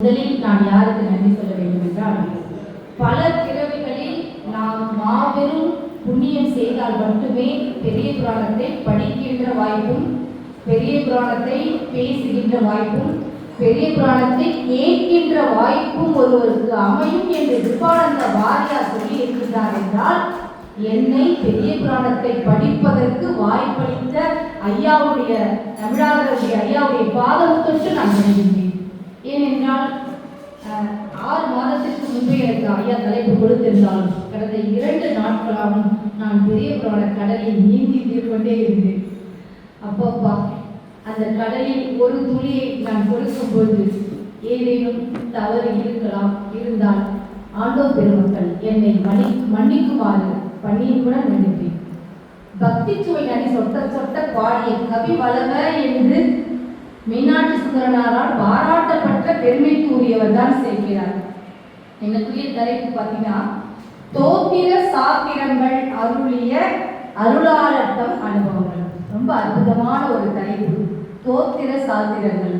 முதலில் நான் யாருக்கு நன்றி சொல்ல வேண்டும் என்றால் பல பிறவிகளில் நாம் மாபெரும் புண்ணியம் செய்தால் மட்டுமே பெரிய புராணத்தை படிக்கின்ற வாய்ப்பும் பெரிய புராணத்தை பேசுகின்ற வாய்ப்பும் பெரிய புராணத்தை கேட்கின்ற வாய்ப்பும் ஒருவருக்கு அமையும் என்று விருப்பானந்த வாரியார் சொல்லி இருக்கின்றார் என்றால் என்னை பெரிய புராணத்தை படிப்பதற்கு வாய்ப்பளித்த ஐயாவுடைய தமிழாளருடைய ஐயாவுடைய பாதம் தொட்டு நான் வருகின்றேன் ஏனென்றால் மாதத்திற்கு எனக்கு ஐயா தலைப்பு கொடுத்திருந்தாலும் கடந்த இரண்டு நாட்களாகவும் நான் பெரிய புராண கடலில் நீந்தி கொண்டே இருந்தேன். அப்பப்பா அந்த கடலில் ஒரு துளியை நான் கொடுக்கும் பொழுது ஏதேனும் தவறு இருக்கலாம் இருந்தால் ஆண்டோ பெருமக்கள் என்னை மணி மன்னிக்குமாறு பணியுடன் மன்னிப்பேன். பக்தி சுவை நடி சொட்ட சொட்ட பாடிய கவி வளவ என்று மீனாட்சி சுந்தரனாரால் பாராட்டப்பட்ட பெருமைக்கு உரியவர் தான் சேர்க்கிறார் எனக்குரிய தலைப்பு பார்த்தீங்கன்னா தோத்திர சாத்திரங்கள் அருளிய அருளாளத்தம் அனுபவங்கள். ரொம்ப அற்புதமான ஒரு தலைப்பு. தோத்திர சாத்திரங்கள்.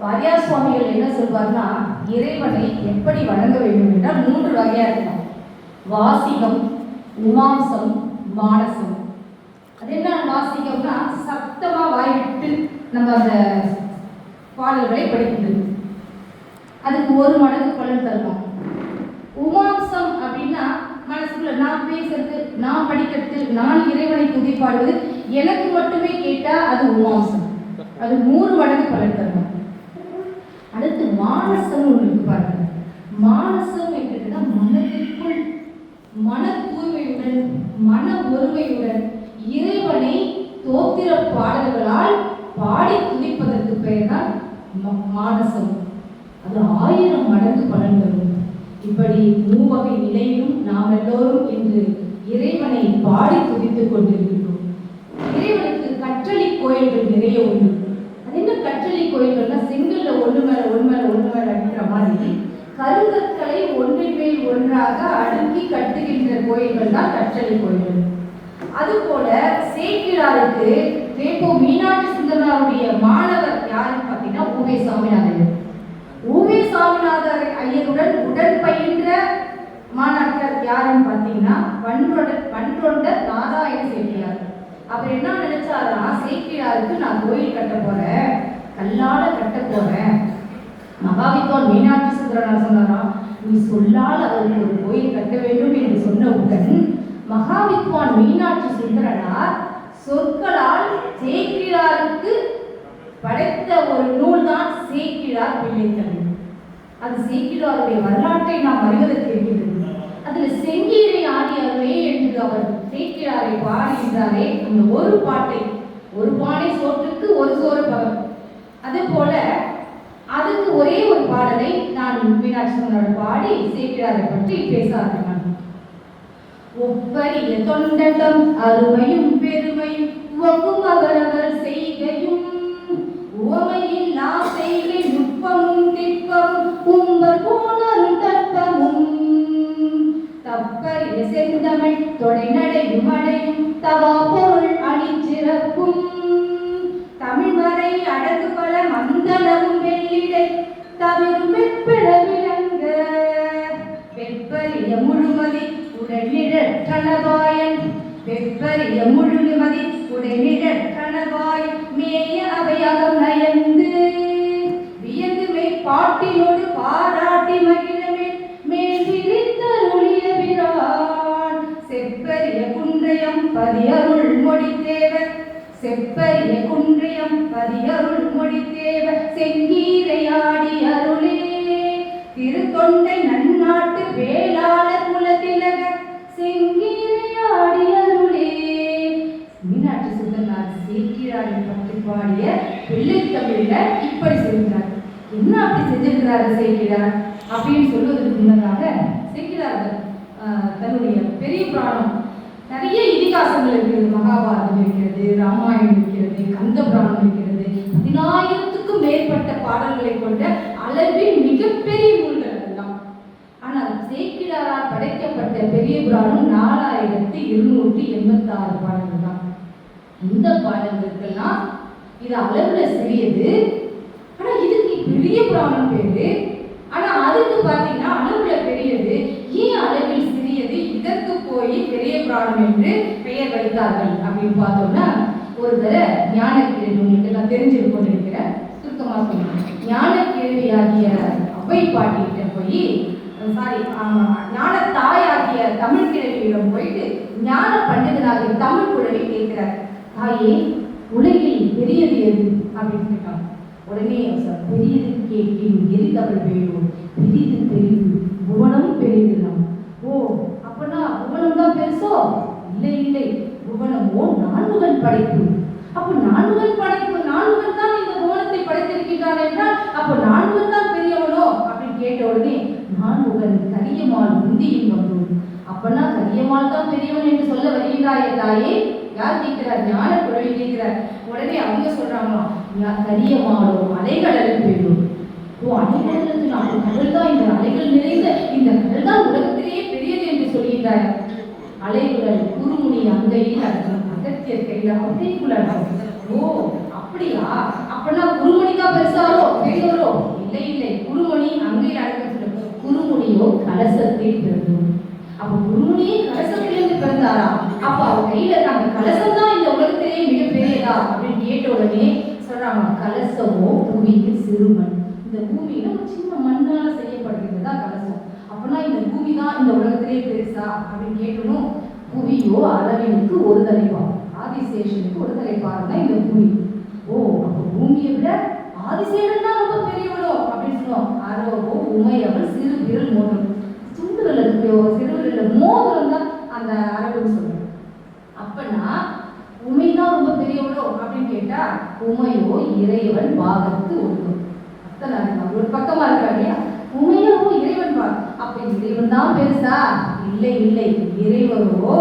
வாரியா சுவாமிகள் என்ன சொல்வார்னா இறைவனை எப்படி வணங்க வேண்டும் என்றால் மூன்று வகையா இருக்கும். வாசிகம் உமாம்சம் மானசம். அது என்ன வாசிகம்னா சத்தமா வாய் நம்ம அந்த பாடல்களை படிக்கிறது அதுக்கு ஒரு மடங்கு பலன் தரும் உமாம்சம் அப்படின்னா மனசுக்குள்ள நான் பேசுறது நான் நான் இறைவனை துதிப்பாடுவது எனக்கு மட்டுமே கேட்டா அது உமாசம் அது நூறு மடங்கு பலன் தருவோம் அடுத்து மானசம் ஒன்று பாருங்க. மானசம் என்றதுன்னா மனதிற்குள் மன தூய்மையுடன் மன ஒருமையுடன் இறைவனை தோத்திர பாடல்களால் பாடி துதிப்பதற்கு பெயர் தான் மானசம். அது ஆயிரம் மடங்கு பலன் தரும். இப்படி மூவகை நிலையிலும் நாம் எல்லோரும் இன்று இறைவனை பாடி துதித்துக் கொண்டிருக்கிறோம் இறைவனுக்கு கற்றளி கோயில்கள் நிறைய உண்டு. அது என்ன கற்றளி கோயில்கள்னா செங்கல்ல ஒண்ணு மேல ஒண்ணு மேல ஒண்ணு மேல அப்படின்ற மாதிரி கருங்கற்களை ஒன்றின் மேல் ஒன்றாக அடுக்கி கட்டுகின்ற கோயில்கள் தான் கற்றளி கோயில்கள். அதுபோல சேக்கிழாருக்கு வேப்போ மீனாட்சி சுந்தரனாருடைய மாணவர் யாருன்னு பார்த்தீங்கன்னா ஊவே சாமிநாதன். ஊவே சாமிநாதர் ஐயருடன் உடன் பயின்ற மாணாக்கர் யாருன்னு பார்த்தீங்கன்னா வன்றொட வன்றொண்ட நாராயண சேக்கிழார் அவர் என்ன நினைச்சாரா? சேக்கிழாருக்கு நான் கோயில் கட்ட போறேன். கல்லால கட்ட போறேன். மகாவித்வான் மீனாட்சி சுந்தரனார் சொன்னாராம் நீ சொல்லால் அவருக்கு ஒரு கோயில் கட்ட வேண்டும் என்று சொன்னவுடன் மகாவித்வான் மீனாட்சி சுந்தரனார் சொற்களால் சேக்கிழாருக்கு படைத்த ஒரு நூல் தான் சேக்கிழார் பிள்ளைத்தமிழ். அது சேக்கிழாருடைய வரலாற்றை நாம் அறிவதற்கு இருக்கிறது அதில் செங்கீரை ஆடியாரே என்று அவர் சேக்கிழாரை பாடுகின்றாரே அந்த ஒரு பாட்டை ஒரு பானை சோற்றுக்கு ஒரு சோறு பகம் அதே போல அதுக்கு ஒரே ஒரு பாடலை நான் மீனாட்சி பாடி சேக்கிழாரை பற்றி பேச ஆரம்பிக்கிறேன் ஒவ்வரிய தொண்டட்டம் அருமையும் பெருமையும் உவக்கும் அவரவர் செய்கையும் உவமையில் நான் செய்கை செந்தமிழ் அடையும் தவா பொருள் அணிச்சிறப்பும் தமிழ் வரை அடகு பல மந்தளவும் வெள்ளிடை தவிரும் வெப்பட விளங்க. வெப்பரிய முழுமதி உடனிடற் கணவாயன் வெப்பரிய முழுமதி உடனிடற் கணவாயன் மேய அவையகம் நயந்து. வியந்து பாட்டினோடு பாராட்டி மகிழ பதியருள் மொழித்தேவர். செப்பரிய குன்றியம் பதியருள் மொழித்தேவ செங்கீரையாடி அருளே. திருத்தொண்டை நன்னாட்டு வேளாளர் குலத்திலக செங்கீரையாடி அருளே. மீனாட்சி சுந்தரநாத் சேக்கிராடி பற்றி பாடிய பிள்ளை தமிழ்ல இப்படி சொல்கிறார். என்ன அப்படி செஞ்சிருக்கிறாரு சேக்கிரார்? அப்படின்னு சொல்வதற்கு முன்னதாக சேக்கிரார் தன்னுடைய பெரிய புராணம் நிறைய இதிகாசங்கள் இருக்கிறது மகாபாரதம் இருக்கிறது ராமாயணம் இருக்கிறது கந்த புராணம் இருக்கிறது. பதினாயிரத்துக்கும் மேற்பட்ட பாடல்களை கொண்ட அளவில் மிகப்பெரிய நூல்கள் எல்லாம். ஆனால் சேக்கிழாரால் படைக்கப்பட்ட பெரிய புராணம் நாலாயிரத்தி இருநூற்றி எண்பத்தாறு பாடல்கள் தான். இந்த பாடல்களுக்கெல்லாம் இது அளவில் சிறியது. ஆனால் இதுக்கு பெரிய புராணம் பேரு. ஆனால் அதுக்கு பாத்தீங்கன்னா அளவில் பெரியது. ஏன் அளவு இதற்கு போய் பெரிய பிராணம் என்று பெயர் வைத்தார்கள் அப்படின்னு பார்த்தோம்னா ஒரு தடவை ஞானக்கிழவி உங்களுக்கு எல்லாம் தெரிஞ்சிருக்கும் சுருக்கமாக சுருக்கமா சொல்லுங்க. ஞானக்கிழவியாகிய அவ்வை பாட்டிகிட்ட போய் சாரி ஞான தாயாகிய தமிழ் கிழவியிடம் போயிட்டு ஞான பண்டிதனாகிய தமிழ் குழவி கேட்கிறார். தாயே உலகில் பெரியது எது? அப்படின்னு கேட்டாங்க உடனே சார் பெரியது கேட்கின் எரிதவள் வேணும் பெரிது பெரிது புவனம் பெரிதுலாம் நம்ம தான் பெருசோ இல்லை இல்லை. புவனமோ நான்குகள் படைப்பு. அப்போ நான்முகன் படைப்பு நான்முகன் தான் இந்த புவனத்தை படைத்திருக்கின்றான் என்றால் அப்போ நான்முகன் தான் பெரியவனோ? அப்படின்னு கேட்ட உடனே நான்முகன் கரியமால் முந்தியும் வந்தோம் அப்பனா கரியமால் தான் பெரியவன் என்று சொல்ல வருகிறாயே தாயே. யார் கேட்கிறார்? ஞான குழவி கேட்கிறார். உடனே அவங்க சொல்றாங்களாம் கரியமாலோ அலைகள் பெய்யும் ஓ அலைகடலுக்கு நான் கடல் தான் இந்த அலைகள் நிறைந்த இந்த கடல் தான் உலகத்திலேயே பெரியது என்று சொல்கின்றார் அலைகுழல் குறுமுனி அங்கையில் அகத்தியர் கையில் அங்கைக்குள்ள ஓ அப்படியா? அப்பனா குருமணி பெருசாரோ? பெரியவரோ இல்லை இல்லை. குருமணி அங்கையில் அடக்கப்பட்டு குருமுனியோ கலசத்தில் பிறந்தோம் அப்ப குருமுனியே கலசத்திலிருந்து பிறந்தாரா? அப்ப அவர் கையில அந்த கலசம் தான் இந்த உலகத்திலேயே மிகப்பெரியதா அப்படின்னு கேட்ட உடனே சொல்றாங்க கலசமோ புவியில் சிறுமண். இந்த பூமியில ஒரு சின்ன மண்ணால செய்யப்படுகிறது தான் கலசம். அப்படின்னா இந்த பூமி தான் இந்த உலகத்திலே பெருசா அப்படின்னு கேட்டணும் புவியோ அளவினுக்கு ஒரு தலைப்பா ஆதிசேஷனுக்கு ஒரு தலைப்பாறு தான் இந்த பூமி. ஓ அப்போ பூமியை விட ஆதிசேஷன் தான் ரொம்ப பெரியவளோ அப்படின்னு சொல்லுவோம் அரவோ உமையவள் சிறு விரல் மோதிரம். சுண்டு விரலுக்கு சிறு விரல் மோதிரம் தான் அந்த அரவுன்னு சொல்லுவோம் அப்பனா உமைதான் ரொம்ப பெரியவளோ அப்படின்னு கேட்டா உமையோ இறைவன் பாகத்து ஒழுங்கும் அத்தனை அர்த்தம். ஒரு பக்கமா இருக்கா இல்லையா உமையோ இறைவன் பாகம் அப்ப இறைவன் தான் பெருசா? இல்லை இல்லை. இறைவரோ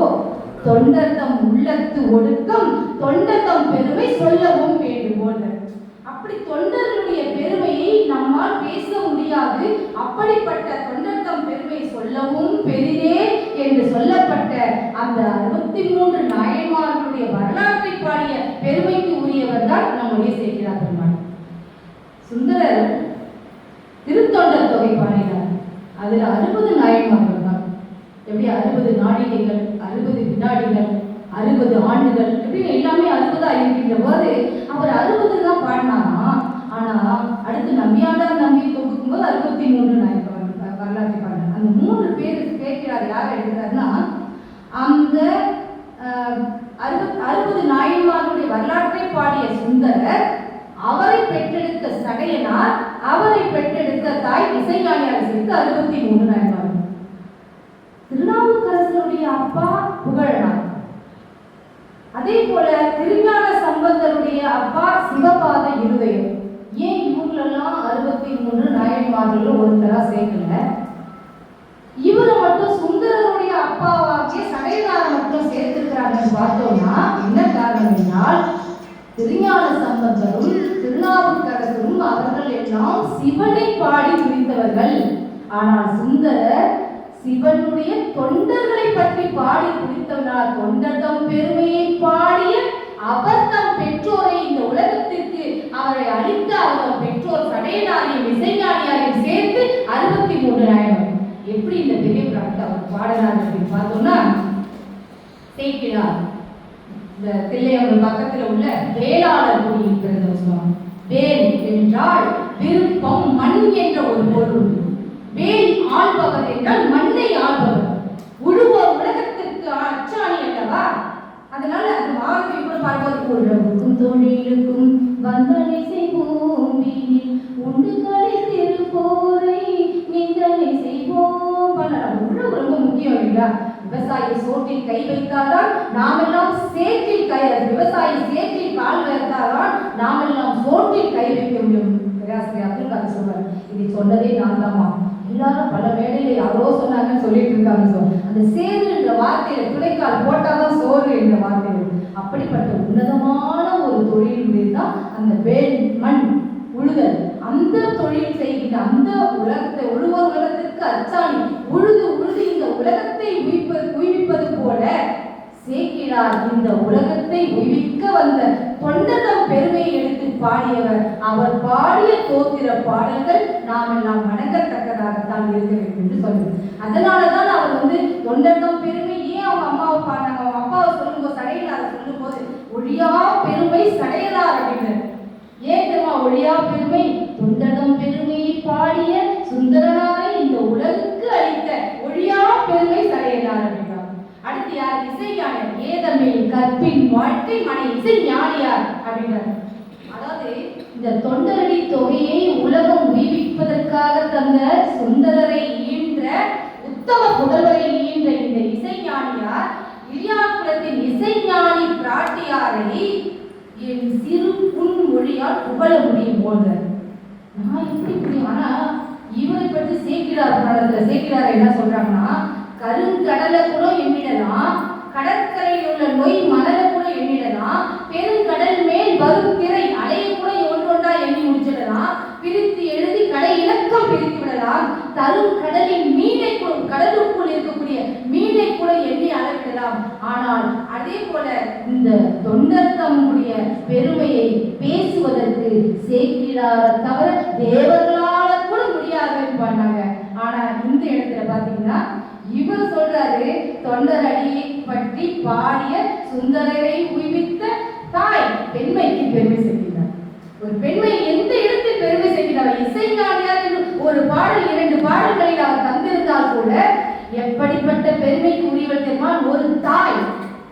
தொண்டர்தம் உள்ளத்து ஒழுக்கம் தொண்டர்தம் பெருமை சொல்லவும் வேண்டுமோன்ற அப்படி தொண்டர்களுடைய பெருமையை நம்மால் பேச முடியாது. அப்படிப்பட்ட தொண்டர்தம் பெருமை சொல்லவும் பெரிதே என்று சொல்லப்பட்ட அந்த அறுபத்தி மூன்று நாயன்மார்களுடைய வரலாற்றை பாடிய பெருமைக்கு உரியவர் தான் நம்முடைய சேர்க்கிறார் பெருமாள். சுந்தரர் திருத்தொண்டர் தொகை பாடினார். அதில் அறுபது நாயன்மார்கள் தான். எப்படி அறுபது நாடிகைகள் அறுபது வினாடிகள் அறுபது ஆண்டுகள் இப்படின்னு எல்லாமே அறுபதா இருக்கின்ற போது அவர் அறுபது தான் பாடினாராம் ஆனா அடுத்து நம்பியாண்டார் நம்பி தொகுக்கும் போது அறுபத்தி மூன்று நாயன்மார்கள் வரலாற்றை பாடினார். அந்த மூன்று பேர் கேட்கிறார் யார் எழுதுறாருன்னா அந்த அறுபது அறுபத் அறுபது நாயன்மார்களுடைய வரலாற்றை பாடிய சுந்தரர் அவரை பெற்றெடுத்த சடையனார் அவரை பெற்றெடுத்த தாய் இசைஞானியார் சேர்த்து அறுபத்தி மூணு நாயன்மார்கள் திருநாவுக்கரசருடைய அப்பா புகழனார் அதே போல திருஞான சம்பந்தருடைய அப்பா சிவபாத இருதயம். ஏன் இவங்களெல்லாம் அறுபத்தி மூணு நாயன்மார்கள் ஒருத்தரா சேர்க்கல? இவரை மட்டும் சுந்தரருடைய அப்பாவாகிய சடையனாரை மட்டும் சேர்த்திருக்கிறாங்கன்னு பார்த்தோம்னா என்ன காரணம் என்றால் திருஞான சம்பந்தரும் திருநாவுக்கரசரும் அவர்கள் எல்லாம் சிவனை பாடி குறித்தவர்கள் ஆனால் சுந்தரர் சிவனுடைய தொண்டர்களை பற்றி பாடி குடித்தவனால் தொண்டர் தம் பெருமையை பாடிய அவர் தம் பெற்றோரை இந்த உலகத்திற்கு அவரை அளித்த அவர் பெற்றோர் சடையனாரையும் இசைஞானியாரையும் சேர்த்து அறுபத்தி மூன்று நாயகம். எப்படி இந்த பெரிய பிராணத்தை அவர் பாடினார் அப்படின்னு பார்த்தோம்னா சேக்கிழார். இந்த தில்லையவர் பக்கத்துல உள்ள வேளாளர் குடியில் சொல்லுவாங்க. வேல் என்றால் விருப்பம் மண் என்ற ஒரு பொருள். உண்டு. வேல் ஆள்பவர் என்றால் மண்ணை ஆள்பவர். உழுவோர் உலகத்திற்கு அச்சாணி அல்லவா? அதனால அந்த மாவத்தை கூட பார்ப்பது உழவுக்கும் தொழிலுக்கும் வந்தனை செய்வோம். வீணில் உண்டு களை திருப்போரை நிந்தனை செய்வோம். பண்ணலாம் உழவு ரொம்ப முக்கியம் இல்லையா? விவசாயி சோற்றில் கை வைத்தால்தான் நாமெல்லாம் சேற்றில் கை விவசாயி சேற்றில் கால் வைத்தால்தான் நாமெல்லாம் சோற்றில் கை வைக்க முடியும் பேராசிரியர் அப்துல் காதர் சொல்றார் இதை சொன்னதே நான் தாமா எல்லாரும் பல மேடையில யாரோ சொன்னாங்கன்னு சொல்லிட்டு இருக்காங்க சோ அந்த சேரு என்ற வார்த்தையில துணைக்கால் போட்டாதான் சோறு என்ற வார்த்தை அப்படிப்பட்ட உன்னதமான ஒரு தொழில் தான் அந்த வேல் மண் உழுதல். அந்த தொழில் செய்கின்ற அந்த உலகத்தை உழுவர் உலகத்திற்கு அச்சாணி உழுது உழுது இந்த உலகத்தை உயிர்ப்பது உயிர்ப்பது போல சேக்கிழார் இந்த உலகத்தை உயிர்க்க வந்த தொண்டதம் பெருமையை எடுத்து பாடியவர் அவர் பாடிய தோத்திர பாடல்கள் நாம் எல்லாம் வணங்கத்தக்கதாகத்தான் இருக்க வேண்டும் என்று அதனால் தான் அவர் வந்து தொண்டதம் பெருமை ஏன் அவங்க அம்மாவை பாடினாங்க? சொல்லும்போது ஒழியா பெருமை சடையலார் அப்படின்றார் ஏன் தெரியுமா? ஒழியா பெருமை தொண்டகம் பெருமையை பாடிய சுந்தரனாரை இந்த உலகுக்கு அளித்த ஒழியா பெருமை சடையலார் அப்படின்றார். அடுத்து யார்? இசைஞானர். ஏதமிழ் கற்பின் வாழ்க்கை மனை இசை ஞானியார் அப்படின்றார். இந்த தொண்டரடி தொகையை உலகம் உய்விப்பதற்காக தந்த சுந்தரரை ஈன்ற உத்தம புதல்வரை ஈன்ற இந்த இசைஞானியார் இளியாக்குளத்தின் இசைஞானி பிராட்டியாரை என் சிறு புன் மொழியால் புகழ முடியும் போன்ற நான் எப்படி முடியும் ஆனா இவரை பற்றி சேக்கிடார் பாடத்துல சேக்கிடார் என்ன சொல்றாங்கன்னா கருங்கடலை கூட எண்ணிடலாம் கடற்கரையில் உள்ள நொய் மணலை கூட எண்ணிடலாம் பெருங்கடல் மேல் வரும் திரை அலையை கூட ஒன்றொன்றா எண்ணி முடிச்சிடலாம் பிரித்து எழுதி கடை இலக்கம் பிரித்து விடலாம் தரும் கடலின் மீனை கூட கடலுக்குள் இருக்கக்கூடிய மீனை கூட எண்ணி அளவிடலாம் ஆனால் அதே போல இந்த தொண்டர் தம்முடைய பெருமையை பேசுவதற்கு சேக்கிடார தவிர தேவர்களால கூட முடியாதுன்னு பண்ணாங்க ஆனா இந்த இடத்துல பாத்தீங்கன்னா இவர் சொல்றாரு தொண்டர் அடியை பற்றி பாடிய சுந்தரரை உய்வித்த தாய் பெண்மைக்கு பெருமை சேர்க்கிறார் ஒரு பெண்மை எந்த இடத்தில் பெருமை சேர்க்கிறார் இசைஞானியார் என்று ஒரு பாடல் இரண்டு பாடல்களில் அவர் தந்திருந்தால் கூட எப்படிப்பட்ட பெருமைக்கு உரியவள் தெரியுமா? ஒரு தாய்.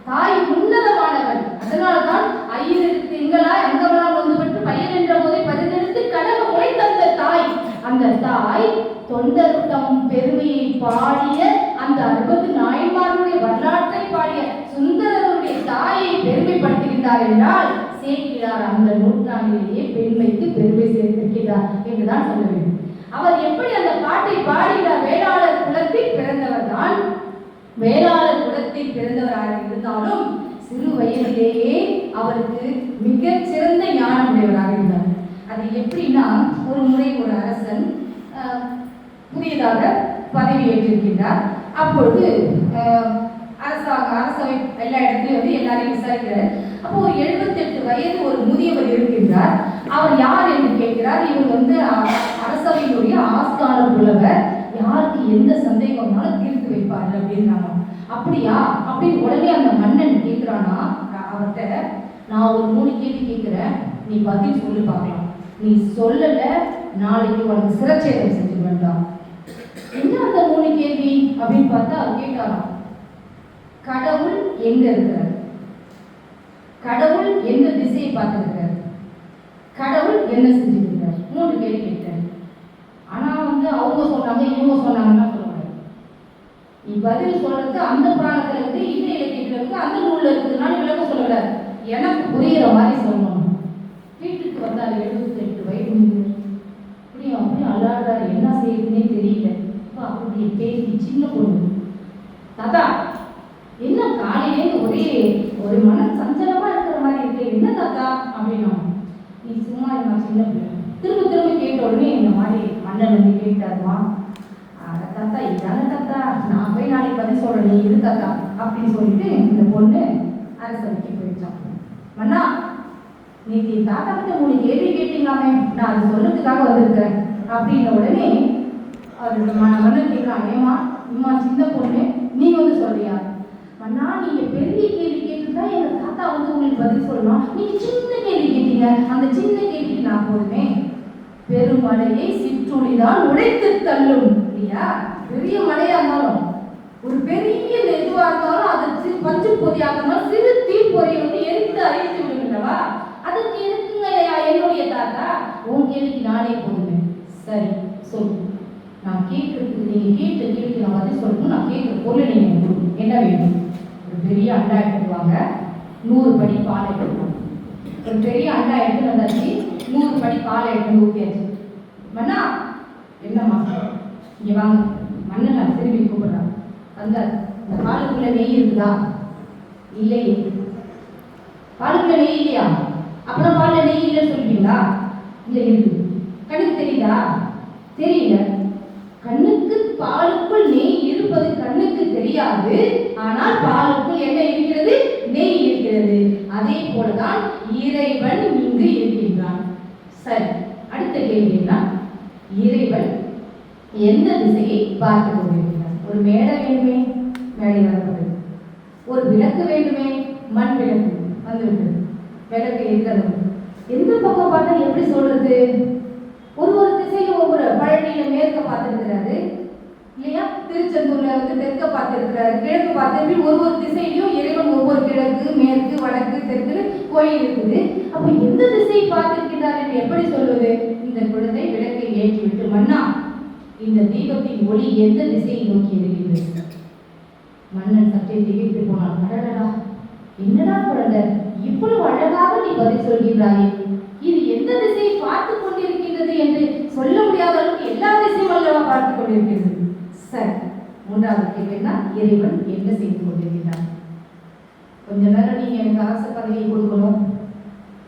தாய் உன்னதமானவன் அதனால்தான் ஐயரு திங்களாய் அங்கமெல்லாம் ஒன்றுபட்டு பையன் என்ற போதை பரிந்தெடுத்து கடக முறை தந்த தாய். அந்த தாய் தொண்டருத்தம் பெருமையை பாடிய அந்த அறுபது நாயன்மார்களுடைய வரலாற்றை பாடிய சுந்தரருடைய தாயை பெருமைப்படுத்துகின்றார் என்றால் சேர்க்கிறார் அந்த நூற்றாண்டிலேயே சேர்த்திருக்கிறார் என்றுதான் சொல்ல வேண்டும். அவர் எப்படி அந்த பாட்டை பாடுகிறார் வேளாளர் குலத்தில் பிறந்தவர் தான். வேளாளர் குலத்தில் பிறந்தவராக இருந்தாலும் சிறு வயதிலேயே அவருக்கு மிகச்சிறந்த ஞானம் உடையவராக இருந்தார். அது எப்படின்னா ஒரு முறை ஒரு அரசன் புதியதாக பதவி ஏற்றிருக்கின்றார். அப்பொழுது அஹ், அரசாங்க அரசவை எல்லா இடத்துலையும் வந்து எல்லாரையும் விசாரிக்கிறார். அப்போ ஒரு எழுபத்தெட்டு வயது ஒரு முதியவர் இருக்கின்றார். அவர் யார் என்று இவர் வந்து அரசவையினுடைய ஆஸ்கான புலவர் யாருக்கு எந்த சந்தேகம்னாலும் தீர்த்து வைப்பாரு அப்படின்னாங்க அப்படியா? அப்படின்னு உடனே அந்த மன்னன் கேட்கிறானா? அவர்கிட்ட நான் ஒரு மூணு கேள்வி கேட்கிறேன். நீ பதில் சொல்லி பார்க்கலாம். நீ சொல்லல நாளைக்கு உனக்கு சிரச்சேதம் செஞ்சு வேண்டாம் என்ன அந்த மூணு கேள்வி? அப்படின்னு பார்த்தா அவர் கேட்டாராம். கடவுள் எங்க இருக்கிறார்? கடவுள் எந்த திசையை பார்த்துருக்கிறார்? கடவுள் என்ன செஞ்சு கேள்வி கேட்டேன் ஆனால் வந்து அவங்க சொன்னாங்க இவங்க சொன்னாங்கன்னா சொல்லுவாங்க. நீ பதில் சொல்றது அந்த புராணத்துல இருந்து இந்த இலக்கியத்துல இருக்கு அந்த நூல்ல இருக்குதுனால விளக்கம் சொல்லல. எனக்கு புரியுற மாதிரி சொல்லணும். வீட்டுக்கு வந்தாரு எழுபத்தி எட்டு வயது முதியவர். அப்படியே அப்படியே அல்லாடுறாரு என்ன செய்யுதுன்னே தெரியல. அப்படி அப்படியே பேசி சின்ன பொண்ணு. தாத்தா என்ன காலையிலே ஒரே ஒரு மன சஞ்சலமா இருக்கிற மாதிரி இருக்கு. என்ன தாத்தா? அப்படின்னா நீ சும்மா இருந்தா சின்ன பிள்ளை. கேட்ட உடனே இந்த மாதிரி அண்ணன் வந்து கேட்டாருமா தாத்தா இதான தாத்தா? நான் போய் நாளைக்கு பதில் சொல்றேன் நீ இரு தாத்தா அப்படின்னு சொல்லிட்டு இந்த பொண்ணு அரசவைக்கு போயிடுச்சான் மன்னா நீங்க தாத்தா கிட்ட உங்களுக்கு கேள்வி கேட்டீங்களாமே. நான் அது சொல்றதுக்காக வந்திருக்கேன். அப்படின்ன உடனே அவர் ம- மன்னன் கேட்கிறான் ஏமா இம்மா சின்ன பொண்ணு நீ வந்து சொல்றியா? மன்னா நீங்க பெரிய கேள்வி கேட்டுருந்தா எங்க தாத்தா வந்து உங்களுக்கு பதில் சொல்லணும். நீங்க சின்ன கேள்வி கேட்டீங்க. அந்த சின்ன கேள்விக்கு நான் போதுமே. பெருமழையை சிற்றுளிதான் உடைத்து தள்ளும். இல்லையா? பெரிய மலையா இருந்தாலும் ஒரு பெரிய இதுவா இருந்தாலும் அது சிறு பஞ்சு பொதியாக இருந்தாலும் சிறு தீப்பொறி வந்து எரித்து அழித்து விடுகின்றவா அதுக்கு எதுக்குங்க என்னுடைய தாத்தா? உன் கேள்விக்கு நானே போடுவேன். சரி சொல்லு நான் கேட்கறதுக்கு நீங்க கேட்ட கேள்விக்கு நான் பதில் சொல்லணும். நான் கேட்கிற பொருள் நீங்க என்ன வேணும் ஒரு பெரிய அண்டா எடுத்துருவாங்க நூறு படி பாலை எடுத்துருவாங்க ஒரு பெரிய அண்டா எடுத்து வந்தாச்சு. நூறு படி பால் எடுத்து ஊற்றியாச்சு மன்னா என்னம்மா? இங்க வாங்க. மன்னன் நான் திரும்பி கூப்பிடுறான். அந்த இந்த பாலுக்குள்ள நெய் இருக்குதா? இல்லையே. பாலுக்குள்ள நெய் இல்லையா? அப்புறம் பால்ல நெய் இல்லைன்னு சொல்லிட்டீங்களா? இல்லை இருக்கு. கண்ணுக்கு தெரியுதா? தெரியல. கண்ணுக்கு பாலுக்குள் நெய் இருப்பது கண்ணுக்கு தெரியாது. ஆனால் பாலுக்குள் என்ன இருக்கிறது? நெய் இருக்கிறது. அதே போலதான் இறைவன் இங்கு இருக்கின்றான். சரி அடுத்த கேள்வி என்ன? இறைவன் எந்த திசையை பார்த்து கொண்டிருக்கிறார்? ஒரு மேடை வேண்டுமே? மேடை வரப்பது ஒரு விளக்கு வேண்டுமே? மண் விளக்கு வந்துவிட்டது. விளக்கு இருக்கிறது எந்த பக்கம் பார்த்தா எப்படி சொல்றது? ஒரு ஒரு திசையில ஒவ்வொரு பழனியில மேற்க பார்த்துருக்கிறாரு. இல்லையா? திருச்செந்தூர்ல வந்து தெற்க பார்த்திருக்கிறாரு. கிழக்கு பார்த்து ஒரு ஒரு திசையிலும் இறைவன் ஒவ்வொரு கிழக்கு மேற்கு வடக்கு தெற்கு கோயில் இருக்குது. அப்ப எந்த திசையை பார்த்திருக்கிறார் என்று எப்படி சொல்வது? இந்த குழந்தை விளக்கை ஏற்றிவிட்டு மன்னா இந்த தீபத்தின் ஒளி எந்த திசையை நோக்கி இருக்கிறது மன்னன் சற்றே திகைத்து போனான். அடடடா என்னடா குழந்தை? இவ்வளவு அழகாக நீ பதில் சொல்கிறாயே இது எந்த திசையை பார்த்து கொண்டிருக்கின்றது என்று சொல்ல முடியாத அளவுக்கு எல்லா திசையும் அல்லவா பார்த்து கொண்டிருக்கிறது சரி மூன்றாவது கேள்வினா இறைவன் என்ன செய்து கொண்டிருக்கிறார் கொஞ்ச நேரம் நீங்க எனக்கு ஆசை பதவியை கொடுக்கணும்.